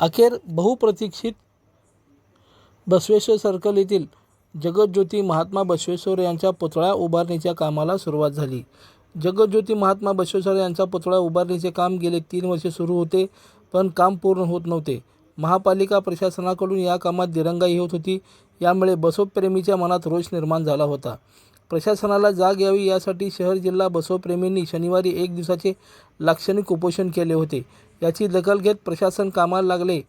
अखेर बहुप्रतीक्षित बसवेश्वर सर्कल येथील जगज्योती महात्मा बसवेश्वर यांच्या पुतळा उभारणीच्या कामाला सुरुवात झाली. जगज्योती महात्मा बसवेश्वर यांचा पुतळा उभारणीचे काम गेले तीन वर्षे सुरू होते पण काम पूर्ण होत नव्हते. महापालिका प्रशासनाकडून या कामात दिरंगाई होत होती यामुळे बसवप्रेमीच्या मनात रोष निर्माण झाला होता. प्रशासनाला जाग यावी यासाठी शहर जिल्हा बसवप्रेमींनी शनिवारी एक दिवसाचे लाक्षणिक उपोषण केले होते. याची दखल घेत प्रशासन कामाला लागले.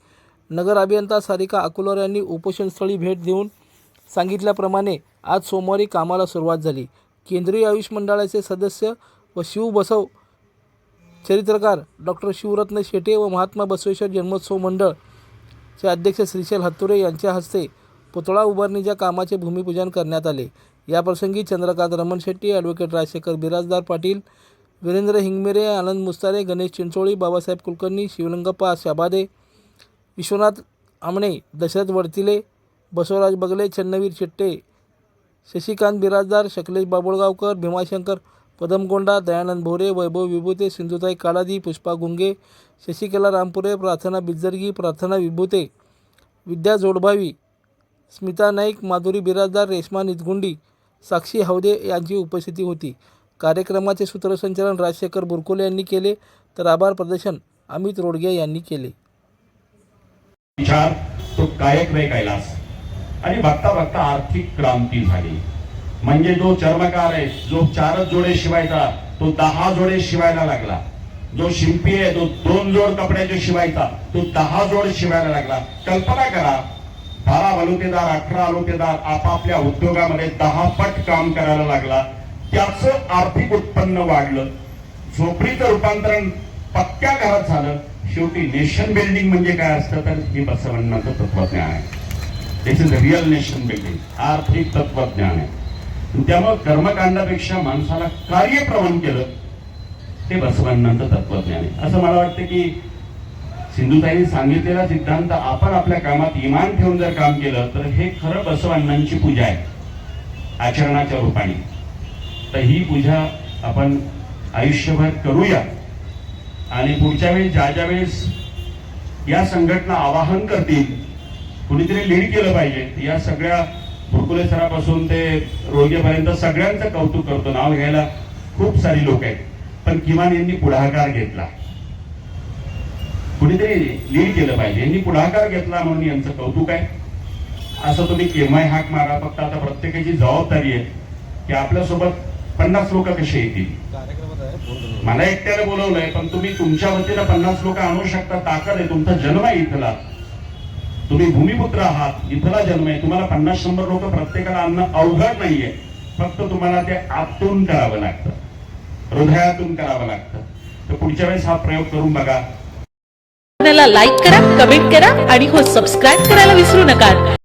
नगर अभियंता सारिका अकोलर यांनी उपोषणस्थळी भेट देऊन सांगितल्याप्रमाणे आज सोमवारी कामाला सुरुवात झाली. केंद्रीय आयुष मंडळाचे सदस्य व शिवबसव चरित्रकार डॉक्टर शिवरत्न शेटे व महात्मा बसवेश्वर जन्मोत्सव मंडळचे अध्यक्ष श्रीशैल हत्तुरे यांच्या हस्ते पुतळा उभारणीच्या कामाचे भूमिपूजन करण्यात आले. याप्रसंगी चंद्रकांत रमण शेट्टी ॲडव्होकेट राजशेखर बिराजदार पाटील वीरेंद्र हिंगमिरे आनंद मुस्तारे गणेश चिंचोळी बाबासाहेब कुलकर्णी शिवलिंगप्पा शाबादे विश्वनाथ आमणे दशरथ वडतिले बसवराज बगले चन्नवीर चिट्टे शशिकांत बिराजदार शकलेश बाबुळगावकर भीमाशंकर पदमगोंडा दयानंद भोरे वैभव विभूते सिंधुताई कालादी पुष्पा गुंगे शशिकला रामपुरे प्रार्थना बिजर्गी प्रार्थना विभूते विद्या जोडभावी स्मिता नाईक माधुरी बिराजदार रेश्मा नितगुंडी साक्षी हवदे यांची उपस्थिती होती. कार्यक्रमाचे सूत्रसंचालन राजशेखर बुरकुले यांनी केले तर आभार प्रदर्शन अमित रोडगे यांनी केले. विचार तो कायक वे कैलास. आणि बघता बघता आर्थिक क्रांती झाली. म्हणजे जो चर्मकार आहे जो चारच जोडे शिवायचा तो दहा जोडे शिवायला लागला. जो शिंपी आहे तो दोन जोड कपड्याचे शिवायचा तो दहा जोड शिवायला लागला. कल्पना करा बारा बलुतेदार अठरा बलुतेदार आपापल्या उद्योगामध्ये दहा पट काम करायला लागला. त्याचं आर्थिक उत्पन्न वाढलं. झोपडीचं रूपांतरण पक्क्या घरात झालं. शेवटी नेशन बिल्डिंग म्हणजे काय असतं तर हे बसवण्णाचं तत्वज्ञान आहे. This is real nation building आर्थिक तत्वज्ञान आहे. त्यामुळं कर्मकांडापेक्षा माणसाला कार्यप्रवण केलं ते बसवण्णाचं तत्वज्ञान आहे. असं मला वाटतं की सिंधुताईने सांगितलेला सिद्धांत आपण आपल्या कामात इमान ठेवून जर काम केलं तर हे खरं बसवांनांची पूजा आहे. आचरणाच्या रूपाने. तर ही पूजा आपण आयुष्यभर करूया. आणि पुढच्या वेळी ज्या ज्या वेळेस या संघटना आवाहन करतील कुणीतरी लीड केलं पाहिजे या सगळ्या भुरकुले सरापासून ते रोगेपर्यंत सगळ्यांचं कौतुक करतो. नाव घ्यायला खूप सारी लोक आहेत. पण किमान यांनी पुढाकार घेतला. कुणीतरी लीड केलं पाहिजे. यांनी पुढाकार घेतला म्हणून यांचं कौतुक आहे. असं तुम्ही केव्हाही हाक मारा. फक्त आता प्रत्येकाची जबाबदारी आहे की आपल्यासोबत पन्नास लोक कसे येतील मला एकट्याने बोलवलंय पण तुम्ही तुमच्या वतीनं पन्नास लोक आणू शकता ताकद आहे. तुमचा जन्म आहे इथला. तुम्ही भूमिपुत्र आहात इथला जन्म आहे. तुम्हाला पन्नास शंभर लोक प्रत्येकाला आणणं अवघड नाहीये. फक्त तुम्हाला ते आतून करावं लागतं. हृदयातून करावं लागतं. तर पुढच्या वेळेस हा प्रयोग करून बघा. चॅनलला लाईक करा कमेंट करा आणि हो सबस्क्राईब करायला विसरू नका.